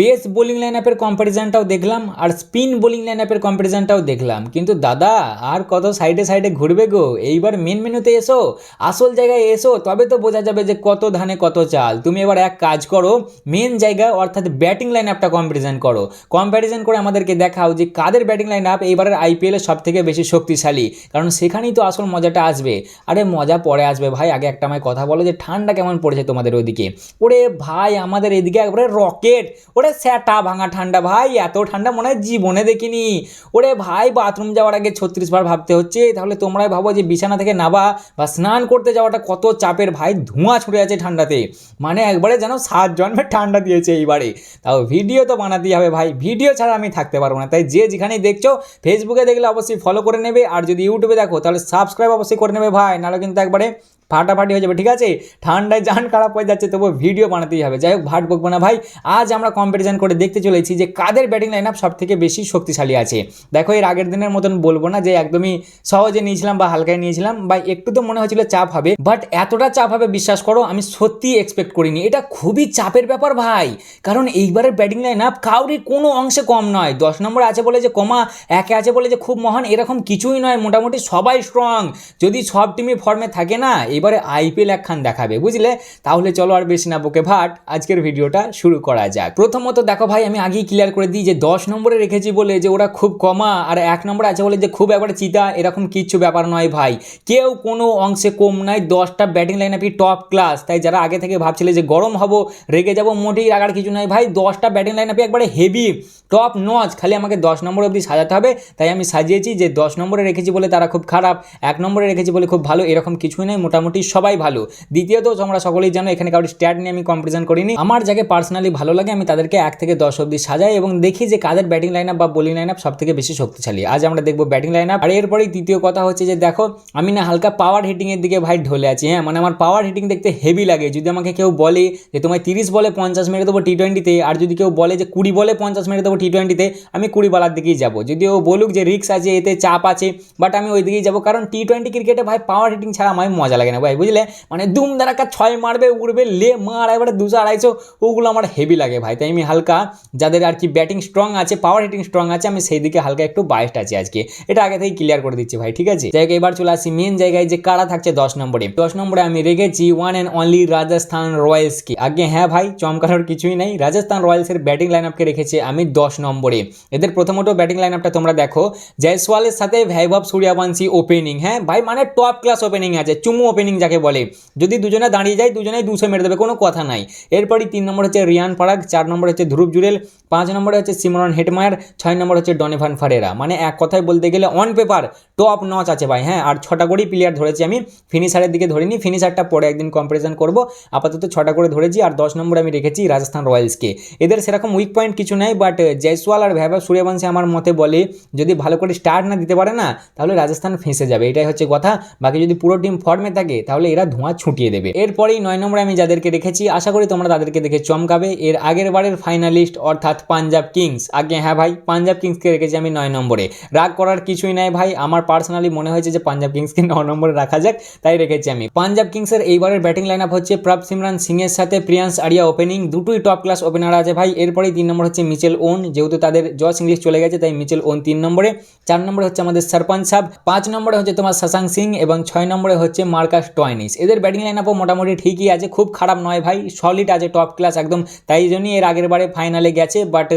Pace bowling line আপের কম্প্যারিজনটাও দেখলাম আর spin bowling line আপের কম্প্যারিজনটাও দেখলাম। কিন্তু দাদা, আর কত সাইডে সাইডে ঘুরবে গো? এইবার মেন মেনুতে এসো, আসল জায়গায় এসো, তবে তো বোঝা যাবে যে কত ধানে কত চাল। তুমি এবার এক কাজ করো মেন জায়গা অর্থাৎ ব্যাটিং লাইন আপটা কম্প্যারিজন করো। কম্প্যারিজন করে আমাদেরকে দেখাও যে কাদের ব্যাটিং লাইন আপ এইবারের আইপিএলের সব থেকে বেশি শক্তিশালী। কারণ সেখানেই তো আসল মজাটা আসবে। আরে মজা পরে আসবে ভাই, আগে একটা আমায় কথা বলো যে ঠান্ডা কেমন পড়েছে তোমাদের ওদিকে ওরে ভাই, আমাদের এদিকে একবারে রকেট ওরে স্যাটা ভাঙা ঠান্ডা ভাই, এত ঠান্ডা মনে হয় জীবনে দেখিনি। ওরে ভাই, বাথরুম যাওয়ার আগে ছত্রিশ বার ভাবতে হচ্ছে, তাহলে তোমরাই ভাবো যে বিছানা থেকে নাবা বা স্নান করতে যাওয়াটা কত চাপের ভাই, ধোঁয়া ছুটে আছে ঠান্ডাতে। মানে একবারে যেন সাত জন্মের ঠান্ডা দিয়েছে এইবারে। তাও ভিডিও তো বানাতেই হবে ভাই, ভিডিও ছাড়া আমি থাকতে পারব না। তাই যে যেখানেই দেখছ ফেসবুকে দেখলে অবশ্যই ফলো করে নেবে, আর যদি ইউটিউবে দেখো, তাহলে সাবস্ক্রাইব অবশ্যই করে নেবে ভাই, নাহলে কিন্তু একবারে ফাটাফাটি হয়ে যাবে, ঠিক আছে? ঠান্ডায় যান, খারাপ হয়ে যাচ্ছে তবু ভিডিও বানাতেই হবে। যাই হোক, ভাট বকবো না ভাই। আজ আমরা কম্পারিজন করে দেখতে চলেছি যে কাদের ব্যাটিং লাইন আপ সব থেকে বেশি শক্তিশালী আছে। দেখো, এর আগের দিনের মতন বলব না যে একদমই সহজে নিয়েছিলাম বা হালকায় নিয়েছিলাম। বা একটু তো মনে হয়েছিল চাপ হবে বাট এতটা চাপ হবে, বিশ্বাস করো, আমি সত্যি এক্সপেক্ট করিনি। এটা খুবই চাপের ব্যাপার ভাই। কারণ এইবারের ব্যাটিং লাইন আপ কাউরই কোনো অংশে কম নয়। দশ নম্বর আছে বলে যে কমা, একে আছে বলে যে খুব মহান, এরকম কিছুই নয়। মোটামুটি সবাই স্ট্রং যদি সব টিমই ফর্মে থাকে না এবারে আইপিএল একখান দেখাবে, বুঝলে? তাহলে চলো আর বেশি না বকে ভাট, আজকের ভিডিওটা শুরু করা যাক। প্রথমত দেখো ভাই, আমি আগেই ক্লিয়ার করে দিই যে দশ নম্বরে রেখেছি বলে যে ওরা খুব কমা, আর এক নম্বরে আছে বলে যে খুব একবারে চিতা, এরকম কিচ্ছু ব্যাপার নয় ভাই। কেউ কোনো অংশে কম নাই, দশটা ব্যাটিং লাইন আপি টপ ক্লাস তাই যারা আগে থেকে ভাবছিলে যে গরম হব, রেগে যাব, মোটেই রাগার কিছু নয় ভাই, দশটা ব্যাটিং লাইন আপি একবারে হেভি টপ নচ খালি আমাকে দশ নম্বর অবধি সাজাতে হবে, তাই আমি সাজিয়েছি যে দশ নম্বরে রেখেছি বলে তারা খুব খারাপ, এক নম্বরে রেখেছি বলে খুব ভালো, এরকম কিছুই নেই, মোটামুটি সবাই ভালো। দ্বিতীয়ত, তোমরা সকলেই জানো, এখানে কারোর স্ট্যাট নিয়ে আমি কম্পারিজন করিনি। আমার যাকে পার্সোনালি ভালো লাগে, আমি তাদেরকে এক থেকে দশ অবধি সাজাই এবং দেখি যে কাদের ব্যাটিং লাইন আপ বা বোলিং লাইন আপ সব থেকে বেশি শক্তিশালী। আজ আমরা দেখব ব্যাটিং লাইন আপ আর এরপরেই তৃতীয় কথা হচ্ছে যে, দেখো, আমি না হালকা পাওয়ার হিটিংয়ের দিকে ভাই ঢলে আছি হ্যাঁ? মানে আমার পাওয়ার হিটিং দেখতে হেভি লাগে। যদি আমাকে কেউ বলে যে, তোমায় তিরিশ বলে পঞ্চাশ মেরে দেবো টি টোয়েন্টিতে আর যদি কেউ বলে যে কুড়ি বলে পঞ্চাশ মেরে দেবো টি টোয়েন্টিতে আমি কুড়ি বলার দিকেই যাব। যদি ও বলুক যে রিক্স আছে এতে চাপ আছে বাট আমি ওই দিকেই যাব কারণ টি টোয়েন্টি ক্রিকেটে ভাই পাওয়ার হিটিং ছাড়া আমার মজা লাগে না ভাই বুঝলে? মানে দুম ধারাকা ছয় মারবে উড়বে লে মার এবারে দুশো আড়াইশো ওগুলো আমার হেভি লাগে ভাই। তাই আমি হালকা যাদের আর কি ব্যাটিং স্ট্রং আছে পাওয়ার হিটিং স্ট্রং আছে আমি সেই দিকে হালকা একটু বায়েস্ট আছি আজকে। এটা আগে থেকে ক্লিয়ার করে দিচ্ছি ভাই ঠিক আছে? যাই হোক, এবার চলে আসি মেন জায়গায় যে কারা থাকছে দশ নম্বরে। দশ নম্বরে আমি রেখেছি ওয়ান অ্যান্ড অনলি রাজস্থান রয়্যালসকে আগে হ্যাঁ ভাই চমকানোর কিছুই নেই। রাজস্থান রয়্যালসের ব্যাটিং লাইন আপকে রেখেছে আমি দশ নম্বরে। এদের প্রথমত ব্যাটিং লাইন আপটা তোমরা দেখো। জয়সওয়ালের সাথে ভাইভব সূর্যাবংশী ওপেনিং হ্যাঁ? ভাই মানে টপ ক্লাস ওপেনিং আছে, চুমু ওপেনিং যাকে বলে। যদি দুজনে দাঁড়িয়ে যায়, দুজনেই দুশো মেরে দেবে, কোনো কথা নাই। এরপরই তিন নম্বর হচ্ছে রিয়ান পারাগ, চার নম্বর হচ্ছে ধ্রুব জুরেল, পাঁচ নম্বরে হচ্ছে সিমরন হেটমায়ার, ছয় নম্বর হচ্ছে ডনেভান ফারেরা। মানে এক কথায় বলতে গেলে অন পেপার টপ নচ আছে ভাই হ্যাঁ? আর ছটা করেই প্লেয়ার ধরেছি আমি। ফিনিশারের দিকে ধরিনি ফিনিশারটা পরে একদিন কম্পারিজন করব। আপাতত ছটা করে ধরেছি আর দশ নম্বরে আমি রেখেছি রাজস্থান রয়্যালসকে। এদের সেরকম উইক পয়েন্ট কিছু নেই বাট জয়সওয়াল আর ভৈভব সূর্যবংশী আমার মতে বলে, যদি ভালো করে স্টার্ট না দিতে পারে না, তাহলে রাজস্থান ফেঁসে যাবে। এটাই হচ্ছে কথা। বাকি যদি পুরো টিম ফর্মে থাকে, তাহলে এরা ধোঁয়া ছুটিয়ে দেবে। এরপরেই নয় নম্বরে আমি যাদেরকে রেখেছি, আশা করি তোমরা তাদেরকে দেখে চমকাবে। এর আগের বারের ফাইনালিস্ট অর্থাৎ পাঞ্জাব কিংস আগে হ্যাঁ ভাই পাঞ্জাব কিংসকে রেখেছি আমি নয় নম্বরে। রাগ করার কিছুই নাই ভাই, আমার পার্সোনালি মনে হয়েছে যে পাঞ্জাব কিংসকে ন নম্বরে রাখা যাক, তাই রেখেছি আমি। পাঞ্জাব কিংসের এইবারের ব্যাটিং লাইন আপ হচ্ছে প্রাপ সিমরান সিং এর সাথে প্রিয়াংশ আরিয়া ওপেনিং দুটোই টপ ক্লাস ওপেনার আছে ভাই। এরপরেই তিন নম্বর হচ্ছে মিচেল ওন যেহেতু তাদের জস ইংলিশ চলে গেছে, তাই মিচেল ওন তিন নম্বরে। চার নম্বরে হচ্ছে আমাদের সরপঞ্চ সাহ পাঁচ নম্বরে হচ্ছে তোমার শশাঙ্ক সিং এবং ছয় নম্বরে হচ্ছে মার্কাস টয়নিস এদের ব্যাটিং লাইন আপও মোটামুটি ঠিকই আছে, খুব খারাপ নয় ভাই সলিড আছে টপ ক্লাস একদম। তাই জন্যই এর আগের বারে ফাইনালে গেছে বাট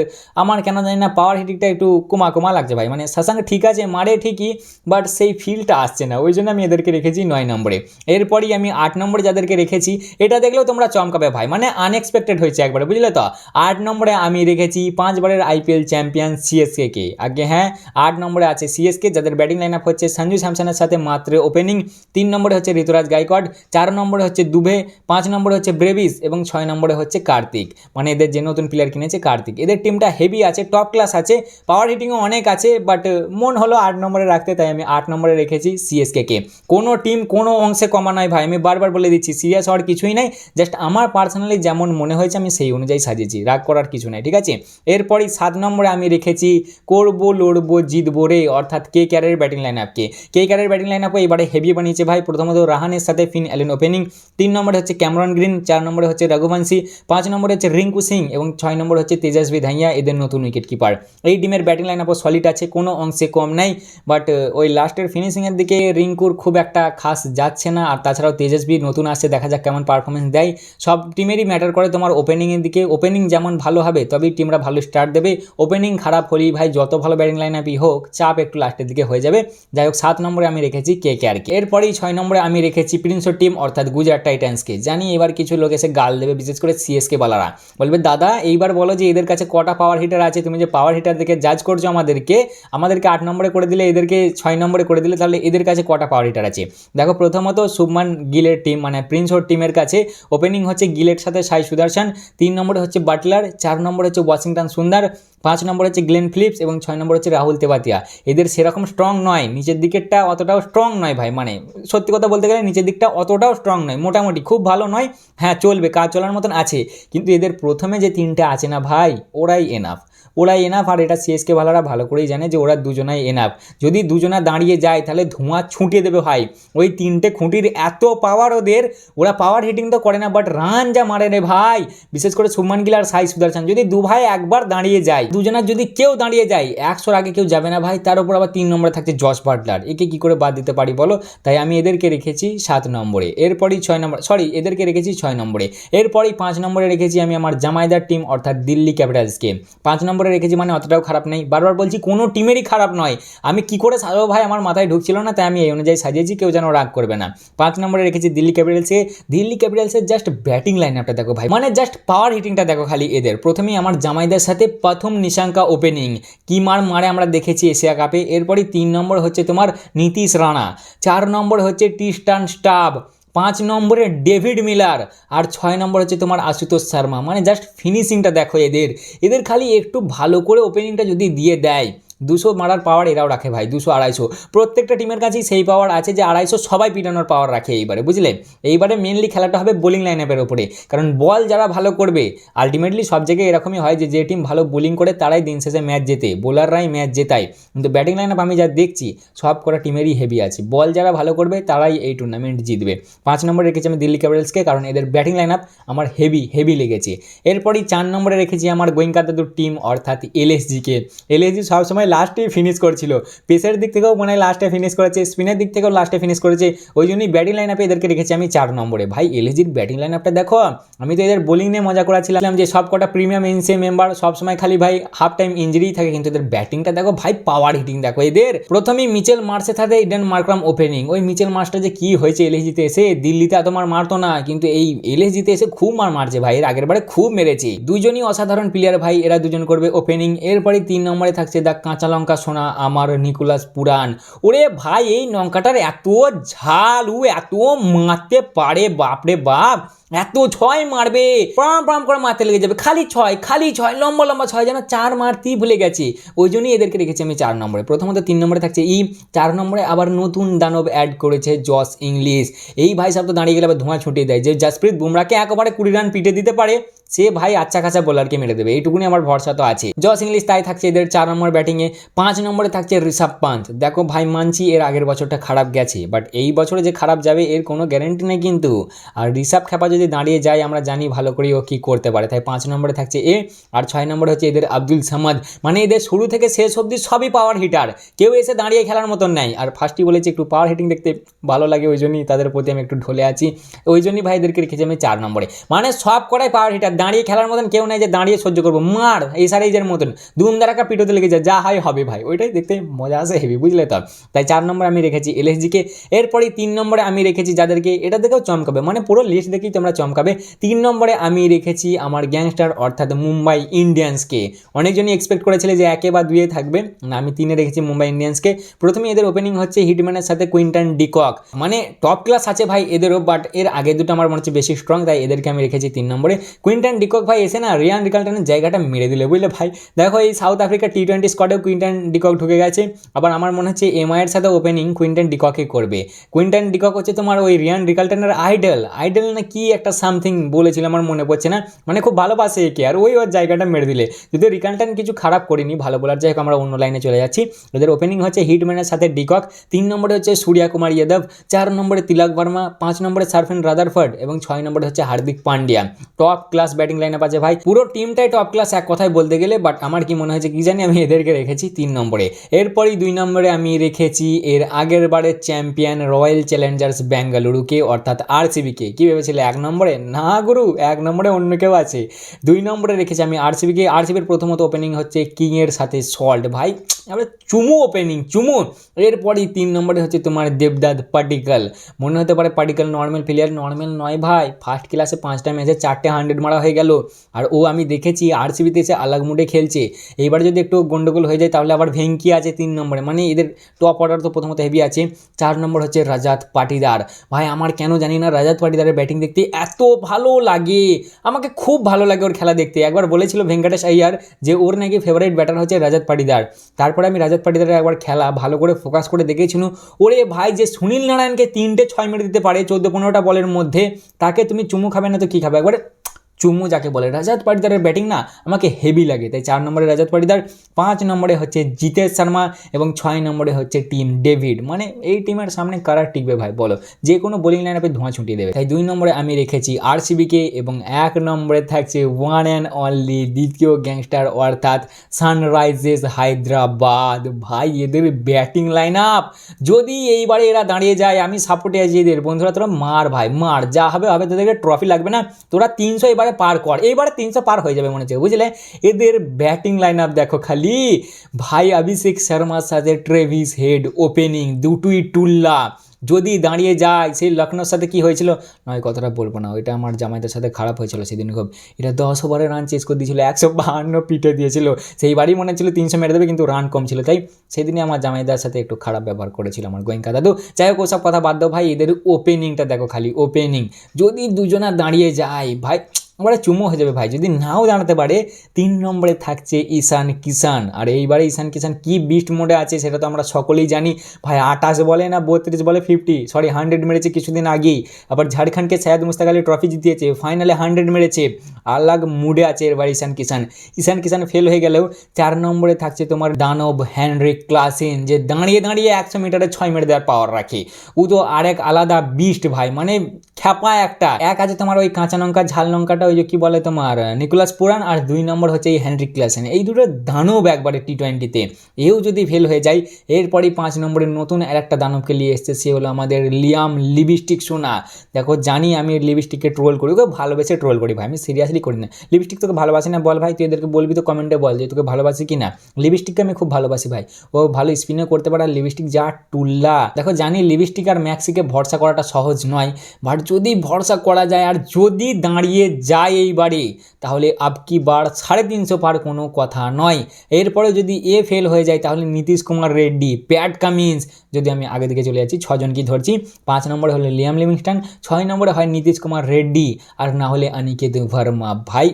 আমার কেন জানি না পাওয়ার হিটিংটা একটু কুমা কুমা লাগছে ভাই। মানে শশাঙ্ক ঠিক আছে, মারে ঠিকই বাট সেই ফিলটা আসছে না, ওই জন্য আমি এদেরকে রেখেছি নয় নম্বরে। এরপরই আমি আট নম্বরে যাদেরকে রেখেছি, এটা দেখলেও তোমরা চমকাবে ভাই মানে আনএক্সপেক্টেড হয়েছে একবারে, বুঝলে তো? আট নম্বরে আমি রেখেছি পাঁচবারের আইপিএল চ্যাম্পিয়ন সিএসকে কে। আগে হ্যাঁ আট নম্বরে আছে সিএসকে যাদের ব্যাটিং লাইন আপ হচ্ছে সঞ্জু স্যামসনের সাথে মাত্র ওপেনিং তিন নম্বরে হচ্ছে ঋতুরাজ গাইকড চার নম্বরে হচ্ছে দুবে, পাঁচ নম্বরে হচ্ছে ব্রেভিস এবং ছয় নম্বরে হচ্ছে কার্তিক। মানে এদের যে নতুন প্লেয়ার কিনেছে কার্তিক। এদের টিমটা হেভি আছে টপ ক্লাস আছে পাওয়ার হিটিংও অনেক আছে বাট মন হলো আট নম্বরে রাখতে, তাই আমি আট নম্বরে রেখেছি সিএসকে কে কোনো টিম কোনো অংশে কমা নয় ভাই। আমি বারবার বলে দিচ্ছি সিরিয়াস হওয়ার কিছুই নাই। জাস্ট আমার পার্সোনালি যেমন মনে হয়েছে, আমি সেই অনুযায়ী সাজিয়েছি। রাগ করার কিছু নাই, ঠিক আছে? এরপরই সাত নম্বরে আমি রেখেছি, করব, লড়বো, জিতবো রে, অর্থাৎ কে ক্যারের ব্যাটিং লাইন আপকে কে ক্যারের ব্যাটিং লাইন আপও এবারে হেভি বানিয়েছে ভাই। প্রথমত রাহানের সাথে ফিন অ্যালেন ওপেনিং তিন নম্বরে হচ্ছে ক্যামরন গ্রিন। চার নম্বরে হচ্ছে রঘুবংশী। পাঁচ নম্বরে হচ্ছে রিঙ্কু সিং। এবং ছয় নম্বরে হচ্ছে তেজস্বী ধাইয়া, এদের নতুন উইকেট কিপার এই টিমের ব্যাটিং লাইন আপও সলিড আছে। কোনো অংশে কম নাই। বাট ওই লাস্টের ফিনিশিংয়ের দিকে রিঙ্কুর খুব একটা খাস যাচ্ছে না। আর তাছাড়াও তেজস্বী নতুন আসছে, দেখা যাক কেমন পারফরমেন্স দেয়। সব টিমেরই ম্যাটার করে তোমার ওপেনিংয়ের দিকে। ওপেনিং যেমন ভালো হবে, তবেই টিমরা ভালো স্টার্ট দেবে। ওপেনিং খারাপ হলেই ভাই যত ভালো ব্যাটিং লাইন আপই হোক, চাপ একটু লাস্টের দিকে হয়ে যাবে। যাই হোক, সাত নম্বরে আমি রেখেছি কে কে আর কে। এরপরেই ছয় নম্বরে আমি রেখেছি প্রিন্সোর টিম অর্থাৎ গুজরাট টাইটান্সকে জানি এবার কিছু লোক এসে গাল দেবে, বিশেষ করে সিএসকে বালারা। বলবে, দাদা, এইবার বলো যে এদের কাছে কটা পাওয়ার হিটার আছে? তুমি যে পাওয়ার হিটার দেখে জাজ করছ আমাদেরকে আমাদেরকে আট নম্বরে করে দিলে এদেরকে ছয় নম্বরে করে দিলে তাহলে এদের কাছে কটা পাওয়ার হিটার আছে? দেখো প্রথমত শুভমান গিলের টিম মানে প্রিন্স ওর টিমের কাছে। ওপেনিং হচ্ছে গিলের সাথে সাই সুদর্শন। তিন নম্বরে হচ্ছে বাটলার চার নম্বরে হচ্ছে ওয়াশিংটন সুন্দর। পাঁচ নম্বর হচ্ছে গ্লেন ফিলিপস এবং ছয় নম্বর হচ্ছে রাহুল তেবাতিয়া এদের সেরকম স্ট্রং নয়, নিচের দিকেরটা অতটাও স্ট্রং নয় ভাই মানে সত্যি কথা বলতে গেলে নিচের দিকটা অতটাও স্ট্রং নয়, মোটামুটি খুব ভালো নয়। হ্যাঁ চলবে, কাজ চলার মতন আছে। কিন্তু এদের প্রথমে যে তিনটা আছে না ভাই, ওরাই এনাফ ওরাই এনাফ আর এটা সিএসকে ভালোরা ভালো করেই জানে যে ওরা দুজনাই এনাফ যদি দুজনা দাঁড়িয়ে যায়, তাহলে ধোঁয়া ছুটিয়ে দেবে ভাই। ওই তিনটে খুঁটির এত পাওয়ার ওদের, ওরা পাওয়ার হিটিং তো করে না বাট রান যা মারে রে ভাই। বিশেষ করে সুমান গিল আর সাই সুদর্শন। যদি দু ভাই একবার দাঁড়িয়ে যায় দুজনার যদি কেউ দাঁড়িয়ে যায়, একশোর আগে কেউ যাবে না ভাই। তার উপর আবার তিন নম্বরে থাকছে জস বাটলার। একে কি করে বাদ দিতে পারি বলো? তাই আমি এদেরকে রেখেছি সাত নম্বরে। এরপরই ছয় নম্বর সরি এদেরকে রেখেছি ছয় নম্বরে। এরপরই পাঁচ নম্বরে রেখেছি আমি আমার জামাইদার টিম অর্থাৎ দিল্লি ক্যাপিটালসকে পাঁচ নম্বরে রেখেছি মানে অতটাও খারাপ নেই। বারবার বলছি, কোনো টিমেরই খারাপ নয়। আমি কি করে সাজাবো ভাই আমার মাথায় ঢুকছিল না, তাই আমি এই অনুযায়ী সাজিয়েছি, কেউ যেন রাগ করবে না। পাঁচ নম্বরে রেখেছি দিল্লি ক্যাপিটালসকে দিল্লি ক্যাপিটালসের জাস্ট ব্যাটিং লাইন আপটা দেখো ভাই। মানে জাস্ট পাওয়ার হিটিংটা দেখো খালি এদের। প্রথমেই আমার জামাইদের সাথে প্রথম নিশাঙ্কা ওপেনিং কি মার মারে আমরা দেখেছি এশিয়া কাপে। এরপরই তিন নম্বর হচ্ছে তোমার নীতিশ রানা। চার নম্বর হচ্ছে টিস্টান স্টাব পাঁচ নম্বরে ডেভিড মিলার আর ছয় নম্বর হচ্ছে তোমার আশুতোষ শর্মা। মানে জাস্ট ফিনিশিংটা দেখো এদের। এদের খালি একটু ভালো করে ওপেনিংটা যদি দিয়ে দেয় দুশো মারার পাওয়ার এরাও রাখে ভাই, দুশো আড়াইশো। প্রত্যেকটা টিমের কাছেই সেই পাওয়ার আছে যে আড়াইশো সবাই পিটানোর পাওয়ার রাখে এইবারে, বুঝলে? এইবারে মেনলি খেলাটা হবে বোলিং লাইন আপের ওপরে কারণ বল যারা ভালো করবে আলটিমেটলি সব জায়গায় এরকমই হয় যে যে টিম ভালো বোলিং করে তারাই দিন শেষে ম্যাচ জেতে বোলাররাই ম্যাচ জেতায়। কিন্তু ব্যাটিং লাইন আপ আমি যা দেখছি, সব কটা টিমেরই হেভি আছে। বল যারা ভালো করবে তারাই এই টুর্নামেন্ট জিতবে। পাঁচ নম্বরে রেখেছি আমি দিল্লি ক্যাপিটালসকে কারণ এদের ব্যাটিং লাইন আপ আমার হেভি হেভি লেগেছে। এরপরই চার নম্বরে রেখেছি আমার গোয়েঙ্কা দাদুর টিম অর্থাৎ এলএসজিকে এলএসজি সবসময় লাস্টেই ফিনিশ করছিল। পেসের দিক থেকেও মনে হয় লাস্টে ফিনিশ করেছে স্পিনের দিক থেকেও লাস্টে ফিনিশ করেছে। ওই জন্যই ব্যাটিং লাইন আপে এদেরকে রেখেছি আমি চার নম্বরে। ভাই এলএসজির ব্যাটিং লাইন আপটা দেখো, আমি তো এদের বোলিং নিয়ে মজা করাছিলাম যে সব কটা প্রিমিয়াম এনসিএ মেম্বার সবসময় খালি ভাই হাফ টাইম ইঞ্জুরিই থাকে, কিন্তু এদের ব্যাটিংটা দেখো, ভাই পাওয়ার হিটিং দেখো। এদের প্রথমেই মিচেল মার্সে থাকে ইডেন মার্করাম ওপেনিং ওই মিচেল মার্সটা যে কি হয়েছে এলএসজিতে এসে, দিল্লিতে এত মার মারতো না, কিন্তু এই এলএসজিতে এসে খুব মার মারছে ভাই, এর আগের বারে খুব মেরেছে। দুজনই অসাধারণ প্লেয়ার ভাই, এরা দুজন করবে ওপেনিং এরপরে তিন নম্বরে থাকছে দা কাঁচা লঙ্কা সোনা, আমার নিকোলাস পুরান ওরে ভাই, এই লঙ্কাটার এত ঝাল ও এত মারতে পারে, বাপরে বাপ! এত ছয় মারবে। প্রাম প্রাম করে মারতে লেগে যাবে। খালি ছয় খালি ছয়, লম্বা লম্বা ছয় যেন চার মারতেই ভুলে গেছে। ওই জন্যই এদেরকে রেখেছি আমি চার নম্বরে। প্রথমত তিন নম্বরে থাকছে ই, চার নম্বরে আবার নতুন দানব অ্যাড করেছে জস ইংলিশ। এই ভাই সব তো দাঁড়িয়ে গেলে আবার ধোঁয়া ছুটিয়ে দেয়। যে জাসপ্রীত বুমরাকে একেবারে কুড়ি রান পিটে দিতে পারে সে ভাই আচ্ছা খাঁচা বোলারকে মেরে দেবে, এইটুকুনি আমার ভরসা তো আছে জস ইংলিশ তাই থাকছে, এদের চার নম্বর ব্যাটিংয়ে পাঁচ নম্বরে থাকছে ঋষভ পান্ত। দেখো ভাই, মানছি এর আগের বছরটা খারাপ গেছে বাট এই বছরে যে খারাপ যাবে এর কোনো গ্যারেন্টি নেই কিন্তু। আর ঋষভ খেপা যদি দাঁড়িয়ে যায়, আমরা জানি ভালো করে ও কী করতে পারে। তাই পাঁচ নম্বরে থাকছে এ, আর ছয় নম্বরে হচ্ছে এদের আব্দুল সামাদ। মানে এদের শুরু থেকে শেষ অবধি সবই পাওয়ার হিটার কেউ এসে দাঁড়িয়ে খেলার মতন নেই। আর ফার্স্টই বলেছি একটু পাওয়ার হিটিং দেখতে ভালো লাগে, ওই জন্যই তাদের প্রতি আমি একটু ঢলে আছি। ওই জন্যই ভাইদেরকে রেখেছি আমি চার নম্বরে। মানে সব কটাই পাওয়ার হিটার দাঁড়িয়ে খেলার মতন কেউ নেই যে দাঁড়িয়ে সহ্য করব। মার, এই সারাইজের মতন। দুম দাঁড়াকা পিটোতে লেগে যায়। যা হয় হবে ভাই। ওইটাই দেখতে মজা আসে হেভি বুঝলে তো? তাই চার নম্বরে আমি রেখেছি এলএসজিকে এরপরেই তিন নম্বরে আমি রেখেছি যাদেরকে এটা দেখেও চমকাবে। মানে পুরো লিস্ট দেখেই তোমরা চমকাবে। তিন নম্বরে আমি রেখেছি আমার গ্যাংস্টার অর্থাৎ মুম্বাই ইন্ডিয়ান্সকে অনেকজনই এক্সপেক্ট করেছিল যে একে বা দুয়ে থাকবে। না আমি তিনে রেখেছি মুম্বাই ইন্ডিয়ান্সকে প্রথমে এদের ওপেনিং হচ্ছে হিটম্যানের সাথে কুইন্টন ডিকক মানে টপ ক্লাস আছে ভাই এদেরও বাট এর আগে দুটো আমার মনে হচ্ছে বেশি স্ট্রং তাই এদেরকে আমি রেখেছি তিন নম্বরে। কুইন্টন ডিকক ভাই এসে না রিয়ান রিকাল্টনের জায়গাটা মেরে দিলে। বুঝলে ভাই? দেখো এই সাউথ আফ্রিকা টি টোয়েন্টি স্কোয়াডেও কুইন্টন ডিকক ঢুকে গেছে। আবার আমার মনে হচ্ছে এমআইয়ের সাথে ওপেনিং কুইন্টন ডিককে করবে। কুইন্টন ডিকক হচ্ছে তোমার ওই রিয়ান রিকাল্টনের আইডল আইডল না কি একটা সামথিং বলেছিল আমার মনে পড়ছে না। মানে খুব ভালোবাসে একে। আর ওই ওর জায়গাটা মেরে দিলে। যদি রিকাল্টন কিছু খারাপ করিনি, ভালো বলার যাই হোক আমরা অন্য লাইনে চলে যাচ্ছি। ওদের ওপেনিং হচ্ছে হিটম্যানের সাথে ডিকক তিন নম্বরে হচ্ছে সূর্যা কুমার যাদব চার নম্বরে তিলক বর্মা পাঁচ নম্বরে সারফেন রাদারফোর্ড এবং ছয় নম্বরে হচ্ছে Hardik Pandya top class batting line আছে ভাই, পুরো টিমটাই টপ ক্লাস এক কথায় বলতে গেলে বাট আমার কি মনে হয়েছে, কি জানি আমি এদেরকে রেখেছি তিন নম্বরে। এরপরই দুই নম্বরে আমি রেখেছি এর আগের বারের চ্যাম্পিয়ন রয়্যাল চ্যালেঞ্জার্স ব্যাঙ্গালুরুকে অর্থাৎ আরসিবিকে কি ভেবেছিলে, এক নম্বরে? না গুরু, এক নম্বরে অন্য কেউ আছে। দুই নম্বরে রেখেছি আমি আরসিবিকে আরসিবির প্রথমত ওপেনিং হচ্ছে কিংয়ের সাথে সল্ট ভাই এবারে চুমু ওপেনিং চুমু! এরপরই তিন নম্বরে হচ্ছে তোমার দেবদাদ পাটিকাল। মনে হতে পারে পাটিকাল নর্মাল প্লেয়ার নর্মাল নয় ভাই। ফার্স্ট ক্লাসে পাঁচটা ম্যাচে চারটে হান্ড্রেড মারা হয়ে গেল। আর ও আমি দেখেছি, আরসিবিতে এসে আলাগ মুডে খেলছে। এইবার যদি একটু গন্ডগোল হয়ে যায়, তাহলে আবার ভেঙ্কি আছে তিন নম্বরে। মানে এদের টপ অর্ডার তো প্রথমত হেভি আছে। চার নম্বর হচ্ছে রাজাত পাটিদার। ভাই, আমার কেন জানি না রাজাত পাটিদারের ব্যাটিং দেখতে এত ভালো লাগে। আমাকে খুব ভালো লাগে ওর খেলা দেখতে। একবার বলেছিল ভেঙ্কটেশ আইয়ার যে, ওর নাকি ফেভারিট ব্যাটার হচ্ছে রাজাত পাটিদার। তারপরে আমি রাজাত পাটিদারের একবার খেলা ভালো করে ফোকাস করে দেখেছিলাম ওরে ভাই, যে সুনীল নারায়ণকে তিনটে ছয় মেরে দিতে পারে চোদ্দ পনেরোটা বলের মধ্যে, তাকে তুমি চুমু খাবে না তো কী খাবে? একবার চুমু যাকে বলে, রাজাত পাটিদারের ব্যাটিং না আমাকে হেভি লাগে। তাই চার নম্বরে রাজাত পাটিদার, পাঁচ নম্বরে হচ্ছে জিতেশ শর্মা এবং ছয় নম্বরে হচ্ছে টিম ডেভিড মানে এই টিমের সামনে কারা টিকবে ভাই, বলো? যে কোনো বোলিং লাইন ধোঁয়া ছুটিয়ে দেবে। তাই দুই নম্বরে আমি রেখেছি আরসিবিকে এবং এক নম্বরে থাকছে ওয়ান অ্যান্ড অনলি দ্বিতীয় গ্যাংস্টার অর্থাৎ সানরাইজেস হায়দ্রাবাদ। ভাই, এদের ব্যাটিং লাইন আপ যদি এইবারে এরা দাঁড়িয়ে যায়, আমি সাপোর্টে আছি এদের। বন্ধুরা, তোরা মার ভাই, মার। যা হবে হবে, তোদেরকে ট্রফি লাগবে না। তোরা তিনশো এবারে পার কর। এইবারে তিনশো পার হয়ে যাবে মনে হচ্ছে, বুঝলে? এদের ব্যাটিং লাইন আপ দেখো খালি। ভাই অভিষেক শর্মার সাথে ট্রেভিস হেড ওপেনিং দুটুই টুল্লা। যদি দাঁড়িয়ে যায়, সেই লখনৌর সাথে কি হয়েছিল? নয় কথাটা বলব না। ওইটা আমার জামাইদের সাথে খারাপ হয়েছিল সেদিন খুব। এটা দশ ওভারে রান চেস করে দিয়েছিল, একশো বাহান্ন পিঠে দিয়েছিল। সেইবারই মনে হচ্ছিল তিনশো মেরে দেবে, কিন্তু রান কম ছিল। তাই সেদিনই আমার জামাইদার সাথে একটু খারাপ ব্যবহার করেছিল আমার গোয়েঙ্কা দাদু। যাই হোক, ওসব কথা বাদ দাও ভাই। এদের ওপেনিংটা দেখো খালি ওপেনিং যদি দুজনা দাঁড়িয়ে যায়, ভাই এবারে চুমো হয়ে যাবে ভাই। যদি নাও দাঁড়াতে পারে, তিন নম্বরে থাকছে ঈশান কিষান আর এইবারে ঈশান কিষান কি বিস্ট মোডে আছে সেটা তো আমরা সকলেই জানি। ভাই, আঠাশ বলে না বত্রিশ বলে ফিফটি সরি হান্ড্রেড মেরেছে কিছুদিন আগেই। আবার ঝাড়খণ্ডকে সৈয়দ মুস্তাক আলী ট্রফি জিতিয়েছে ফাইনালে হান্ড্রেড মেরেছে। আলাগ মুডে আছে এবার ঈশান কিষান ঈশান কিষান ফেল হয়ে গেলেও চার নম্বরে থাকছে তোমার দানব হ্যানরিক ক্লাসিন, যে দাঁড়িয়ে দাঁড়িয়ে একশো মিটারে ছয় মেরে দেওয়ার পাওয়ার রাখে। ও তো আরেক আলাদা বিস্ট ভাই মানে খ্যাপা একটা। এক আছে তোমার ওই কাঁচা লঙ্কা, ঝাল লঙ্কাটা ওই যে কী বলে তোমার নিকোলাস পুরান আর দুই নম্বর হচ্ছে এই হ্যানরিক ক্লাসেন। এই দুটো দানব একবারে টি টোয়েন্টিতে এও যদি ফেল হয়ে যায়, এরপরই পাঁচ নম্বরের নতুন আর একটা দানবকে নিয়ে এসছে, সে হলো আমাদের লিয়াম লিপস্টিক সোনা। দেখো, জানি আমি লিপস্টিককে ট্রোল করি, ওকে ভালোবেসে ট্রোল করি ভাই, আমি সিরিয়াসলি করি না। লিপস্টিক তোকে ভালোবাসি না বল ভাই, তুই এদেরকে বলবি তো কমেন্টে বল যে তোকে ভালোবাসি কি না লিপস্টিককে আমি খুব ভালোবাসি ভাই, ও ভালো স্পিনে করতে পারে, আর লিপস্টিক যা টুল্লা। দেখো, জানি লিপস্টিক আর ম্যাক্সিকে ভরসা করাটা সহজ নয় বাট যদি ভরসা করা যায়, আর যদি দাঁড়িয়ে যায় এই বারে তাহলে আপকি বার সাড়ে তিনশো পার কোনো কথা নয়। এরপরে যদি এ ফেল হয়ে যায়, তাহলে নীতিশ কুমার রেড্ডি, প্যাট কামিন্স, যদি আমি আগে দিকে চলে যাচ্ছি, ছজনকে ধরছি। পাঁচ নম্বরে হলে লিয়াম লিভিংস্টন, ছয় নম্বরে হয় নীতিশ কুমার রেড্ডি, আর না হলে অনিকেত ভার্মা। ভাই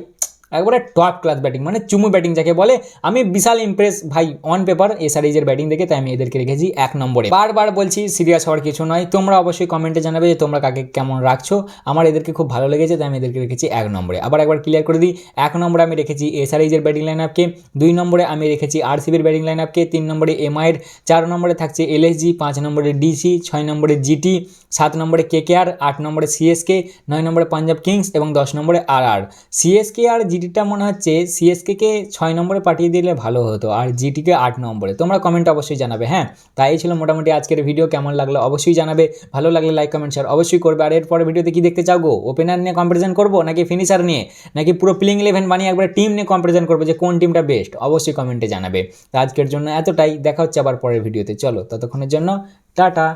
একবারে টপ ক্লাস ব্যাটিং মানে চুমু ব্যাটিং যাকে বলে। আমি বিশাল ইমপ্রেস ভাই অন পেপার এসআরইজের ব্যাটিং দেখে তাই আমি এদেরকে রেখেছি এক নম্বরে। বারবার বলছি সিরিয়াস হওয়ার কিছু নয়। তোমরা অবশ্যই কমেন্টে জানাবে যে তোমরা কাকে কেমন রাখছো। আমার এদেরকে খুব ভালো লেগেছে, তাই আমি এদেরকে রেখেছি এক নম্বরে। আবার একবার ক্লিয়ার করে দিই, এক নম্বরে আমি রেখেছি এসআরইজের ব্যাটিং লাইন আপকে দুই নম্বরে আমি রেখেছি আরসিবির ব্যাটিং লাইন আপকে তিন নম্বরে এমআইয়ের চার নম্বরে থাকছে এলএসজি পাঁচ নম্বরে ডিসি ছয় নম্বরে জিটি সাত নম্বরে কেকেআর, আট নম্বরে সিএসকে, নয় নম্বরে পাঞ্জাব কিংস এবং দশ নম্বরে আর আর সিএসকে আর জিটিটা মনে হচ্ছে সিএসকেকে ছয় নম্বরে পাঠিয়ে দিলে ভালো হতো আর জিটিকে আট নম্বরে। তোমরা কমেন্ট অবশ্যই জানাবে হ্যাঁ? তাই ছিল মোটামুটি আজকের ভিডিও কেমন লাগল অবশ্যই জানাবে। ভালো লাগলে লাইক কমেন্ট শেয়ার অবশ্যই করবে। আর এরপরে ভিডিওতে কি দেখতে চাও ওপেনার নিয়ে কম্পারিজন করব নাকি ফিনিশার নিয়ে? নাকি পুরো প্লেইং ইলেভেন বানিয়ে একবার টিম নিয়ে কম্পারিজন করব যে কোন টিমটা বেস্ট অবশ্যই কমেন্টে জানাবে। তো আজকের জন্য এতটাই। দেখা হচ্ছে আবার পরের ভিডিওতে চলো, ততক্ষণের জন্য টাটা।